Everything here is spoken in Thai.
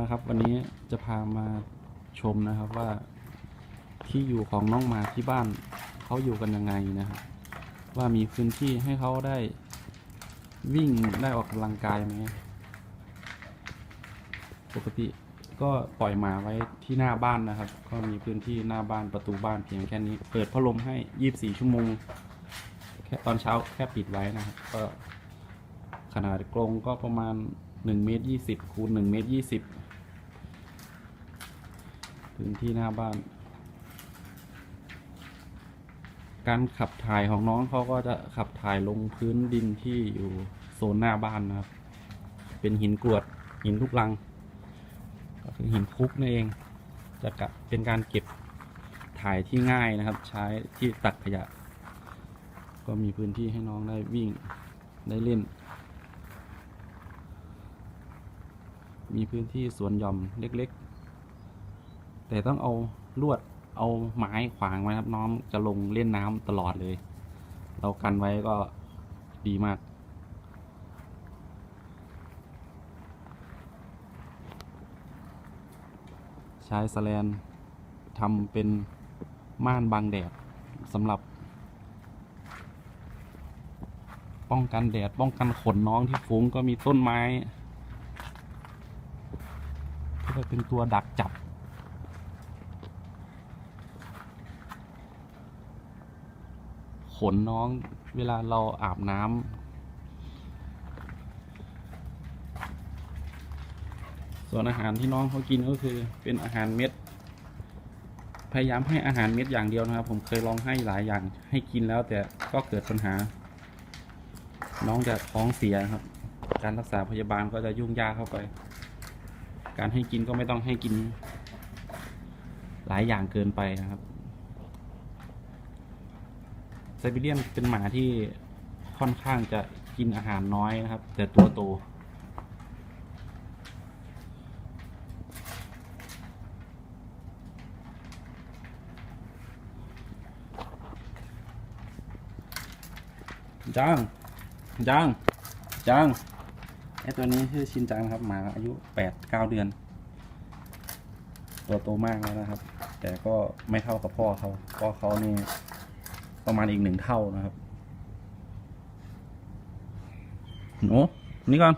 นะครับ วันนี้จะพามาชมนะครับว่าที่อยู่ของน้องหมาที่บ้านเขาอยู่กันยังไงนะครับ ว่ามีพื้นที่ให้เขาได้วิ่งได้ออกกำลังกายไหมปกติก็ปล่อยหมาไว้ที่หน้าบ้านนะครับ ก็มีพื้นที่หน้าบ้านประตูบ้านเพียงแค่นี้ เปิดพัดลมให้ 24 ชั่วโมง แค่ตอนเช้าแค่ปิดไว้นะครับ ก็ขนาดกรงก็ประมาณ 1เมตร20คูณ1เมตร20พื้นที่หน้าบ้าน การขับถ่ายของน้องเขาก็จะขับถ่ายลงพื้นดินที่อยู่โซนหน้าบ้านนะครับ เป็นหินกรวดหินลูกรัง ก็คือหินคุกนั่นเอง จะกะเป็นการเก็บถ่ายที่ง่ายนะครับ ใช้ที่ตักขยะ ก็มีพื้นที่ให้น้องได้วิ่งได้เล่น มีพื้นที่สวนหย่อมเล็กๆ แต่ต้องเอาลวดเอาไม้ขวางไว้ครับน้องจะลงเล่นน้ำตลอดเลย เรากันไว้ก็ดีมาก ใช้สแลนทำเป็นม่านบังแดดสำหรับ ป้องกันแดดป้องกันขนน้องที่ฟุ้งก็มีต้นไม้ เพื่อเป็นตัวดักจับ ขนน้องเวลาเราอาบน้ำส่วนอาหารที่น้องเขากินก็คือเป็นอาหารเม็ด พยายามให้อาหารเม็ดอย่างเดียวนะครับ ผมเคยลองให้หลายอย่างให้กินแล้วแต่ก็เกิดปัญหา น้องจะท้องเสียครับ การรักษาพยาบาลก็จะยุ่งยากเข้าไป การให้กินก็ไม่ต้องให้กิน หลายอย่างเกินไปนะครับไซบีเรียนเป็นหมาที่ค่อนข้างจะกินอาหารน้อยนะครับ แต่ตัวโตจังจังจัง ไอตัวนี้ชื่อชินจังครับหมาอายุแปดเก้าเดือน ตัวโตมากแล้วนะครับ แต่ก็ไม่เท่ากับพ่อเขาพ่อเขานี่ประมาณอีกหนึ่งเท่านะครับหนูนี่ก่อน